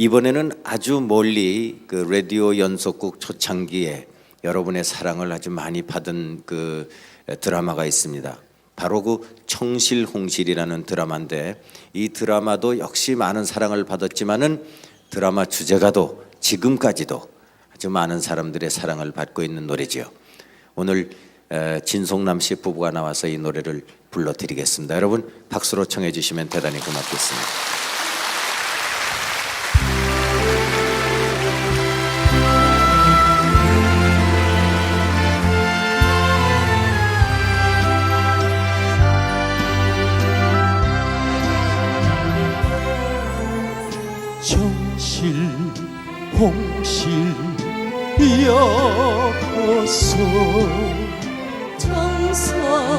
이번에는 아주 멀리 그 라디오 연속극 초창기에 여러분의 사랑을 아주 많이 받은 그 드라마가 있습니다. 바로 그 청실홍실이라는 드라마인데 이 드라마도 역시 많은 사랑을 받았지만은 드라마 주제가도 지금까지도 아주 많은 사람들의 사랑을 받고 있는 노래지요. 오늘 에, 진송남 씨 부부가 나와서 이 노래를 불러드리겠습니다. 여러분 박수로 청해 주시면 대단히 고맙겠습니다. 정실 홍실 이어서 정성을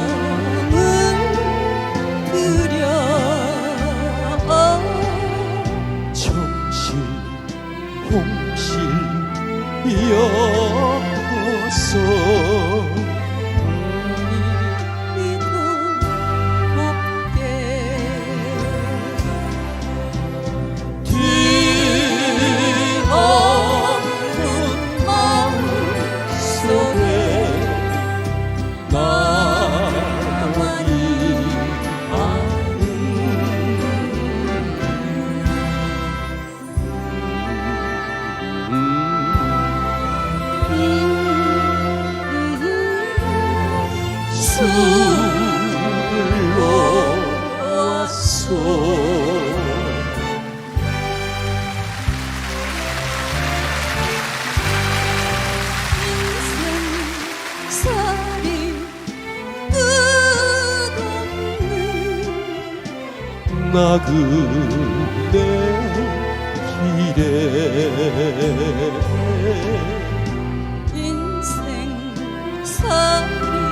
들여 정실 홍실 이어서 끝없는 나그네 길에 인생살이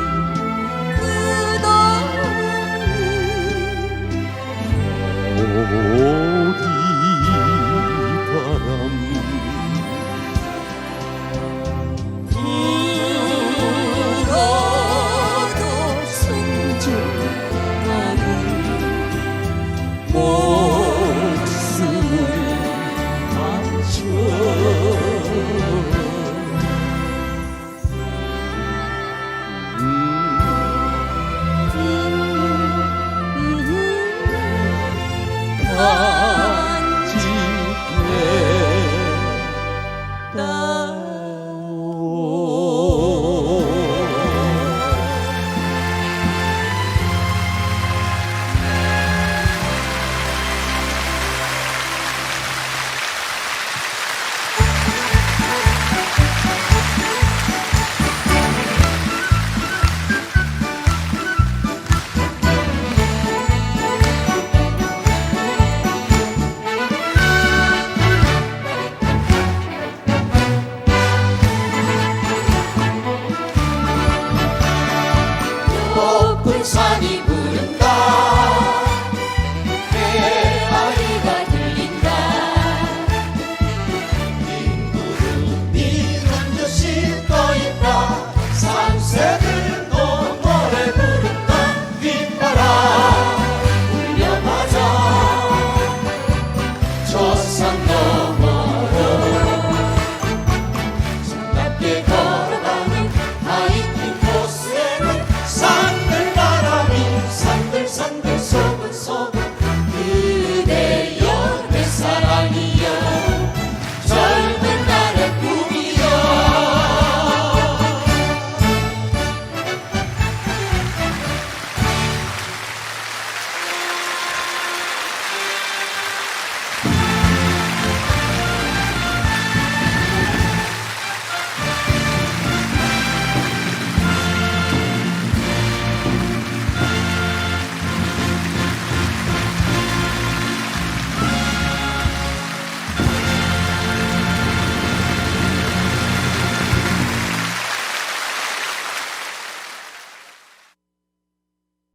sunny